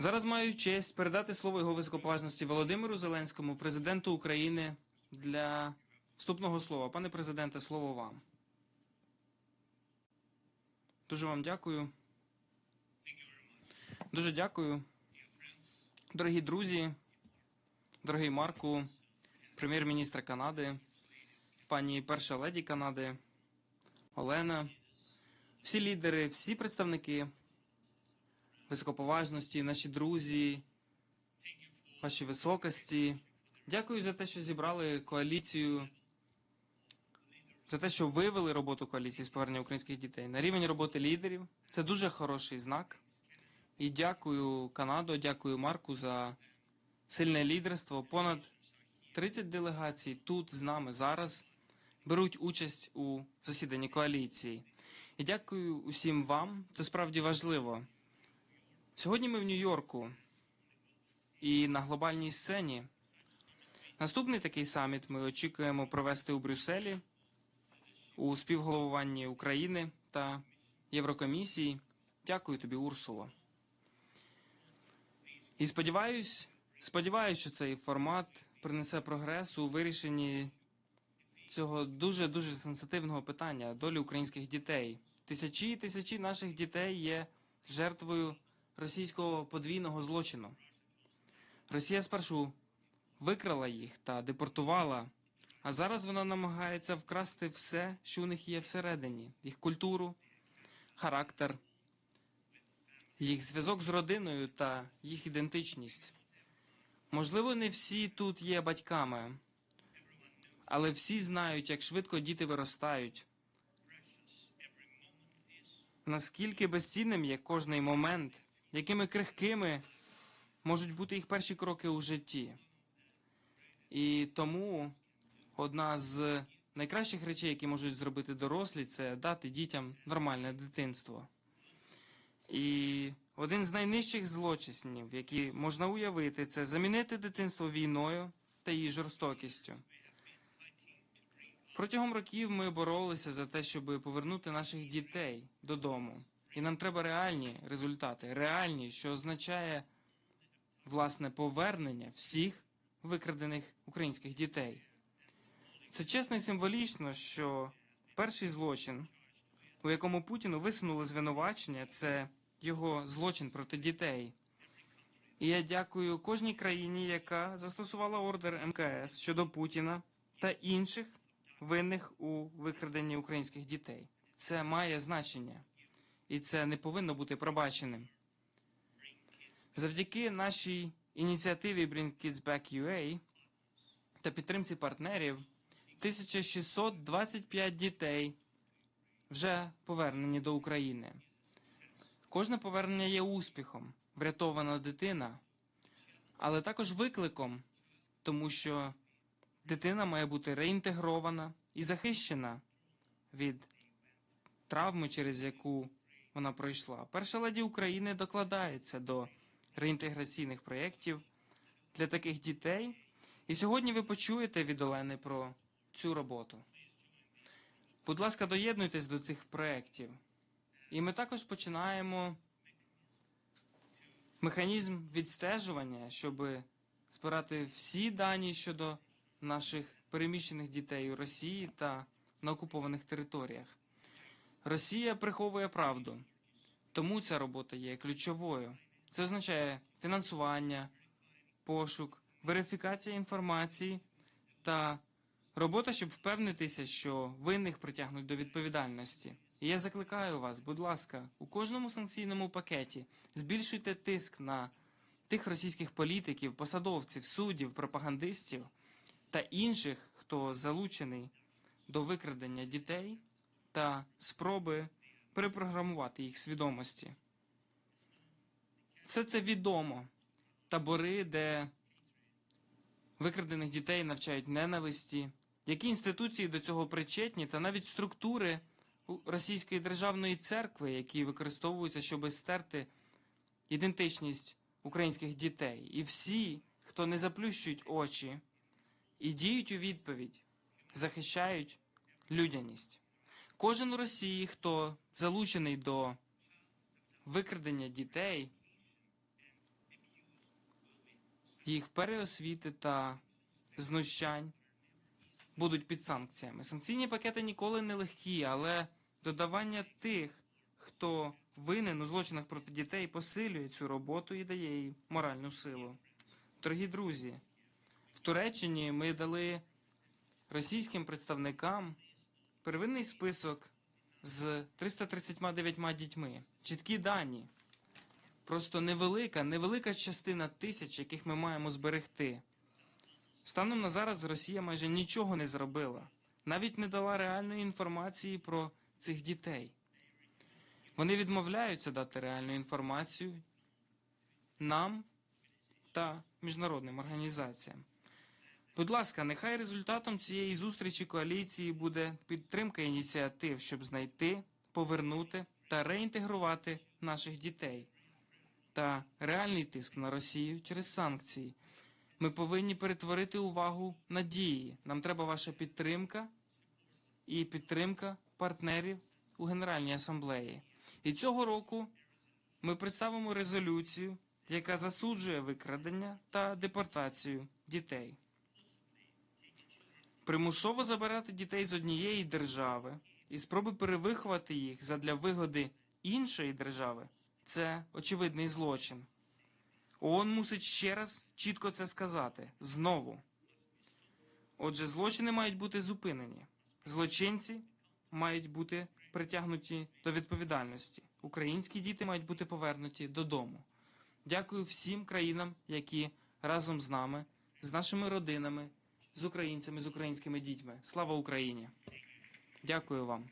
Зараз маю честь передати слово його високоповажності Володимиру Зеленському, президенту України, для вступного слова. Пане президенте, слово вам. Дуже вам дякую. Дуже дякую. Дорогі друзі, дорогий Марку, прем'єр-міністр Канади, пані перша леді Канади, Олена, всі лідери, всі представники високоповажності, наші друзі, ваші високості. Дякую за те, що зібрали коаліцію, за те, що вивели роботу коаліції з повернення українських дітей на рівень роботи лідерів. Це дуже хороший знак. І дякую Канадо, дякую Марку за сильне лідерство. Понад 30 делегацій тут з нами зараз беруть участь у засіданні коаліції. І дякую усім вам. Це справді важливо. Сьогодні ми в Нью-Йорку і на глобальній сцені. Наступний такий саміт ми очікуємо провести у Брюсселі у співголовуванні України та Єврокомісії. Дякую тобі, Урсуло. І сподіваюсь, сподіваюсь, що цей формат принесе прогрес у вирішенні цього дуже дуже сенситивного питання долі українських дітей. Тисячі і тисячі наших дітей є жертвою російського подвійного злочину. Росія спершу викрала їх та депортувала, а зараз вона намагається вкрасти все, що у них є всередині: їх культуру, характер, їх зв'язок з родиною та їх ідентичність. Можливо, не всі тут є батьками, але всі знають, як швидко діти виростають. Наскільки безцінним є кожний момент, якими крихкими можуть бути їх перші кроки у житті. І тому одна з найкращих речей, які можуть зробити дорослі, це дати дітям нормальне дитинство. І один з найнижчих злочинів, які можна уявити, це замінити дитинство війною та її жорстокістю. Протягом років ми боролися за те, щоб повернути наших дітей додому. І нам треба реальні результати, реальні, що означає власне повернення всіх викрадених українських дітей. Це чесно і символічно, що перший злочин, у якому Путіну висунули звинувачення, це його злочин проти дітей. І я дякую кожній країні, яка застосувала ордер МКС щодо Путіна та інших винних у викраденні українських дітей. Це має значення, і це не повинно бути пробаченим. Завдяки нашій ініціативі Bring Kids Back UA та підтримці партнерів 1625 дітей вже повернені до України. Кожне повернення є успіхом, врятована дитина, але також викликом, тому що дитина має бути реінтегрована і захищена від травми, через яку вона пройшла. Перша леді України докладається до реінтеграційних проєктів для таких дітей. І сьогодні ви почуєте від Олени про цю роботу. Будь ласка, доєднуйтесь до цих проєктів. І ми також починаємо механізм відстежування, щоб збирати всі дані щодо наших переміщених дітей у Росії та на окупованих територіях. Росія приховує правду, тому ця робота є ключовою. Це означає фінансування, пошук, верифікація інформації та робота, щоб впевнитися, що винних притягнуть до відповідальності. І я закликаю вас, будь ласка, у кожному санкційному пакеті збільшуйте тиск на тих російських політиків, посадовців, суддів, пропагандистів та інших, хто залучений до викрадення дітей та спроби перепрограмувати їх свідомості. Все це відомо. Табори, де викрадених дітей навчають ненависті, які інституції до цього причетні, та навіть структури Російської державної церкви, які використовуються, щоб стерти ідентичність українських дітей. І всі, хто не заплющують очі і діють у відповідь, захищають людяність. Кожен у Росії, хто залучений до викрадення дітей, їх переосвіти та знущань будуть під санкціями. Санкційні пакети ніколи не легкі, але додавання тих, хто винен у злочинах проти дітей, посилює цю роботу і дає їй моральну силу. Дорогі друзі, в Туреччині ми дали російським представникам первинний список з 339 дітьми. Чіткі дані. Просто невелика, невелика частина тисяч, яких ми маємо зберегти. Станом на зараз Росія майже нічого не зробила, навіть не дала реальної інформації про цих дітей. Вони відмовляються дати реальну інформацію нам та міжнародним організаціям. Будь ласка, нехай результатом цієї зустрічі коаліції буде підтримка ініціатив, щоб знайти, повернути та реінтегрувати наших дітей та реальний тиск на Росію через санкції. Ми повинні перетворити увагу на дії. Нам треба ваша підтримка і підтримка партнерів у Генеральній асамблеї. І цього року ми представимо резолюцію, яка засуджує викрадення та депортацію дітей. Примусово забирати дітей з однієї держави і спроби перевиховати їх задля вигоди іншої держави це очевидний злочин. ООН мусить ще раз чітко це сказати знову. Отже, злочини мають бути зупинені. Злочинці мають бути притягнуті до відповідальності. Українські діти мають бути повернуті додому. Дякую всім країнам, які разом з нами, з нашими родинами, з українцями, з українськими дітьми. Слава Україні! Дякую вам.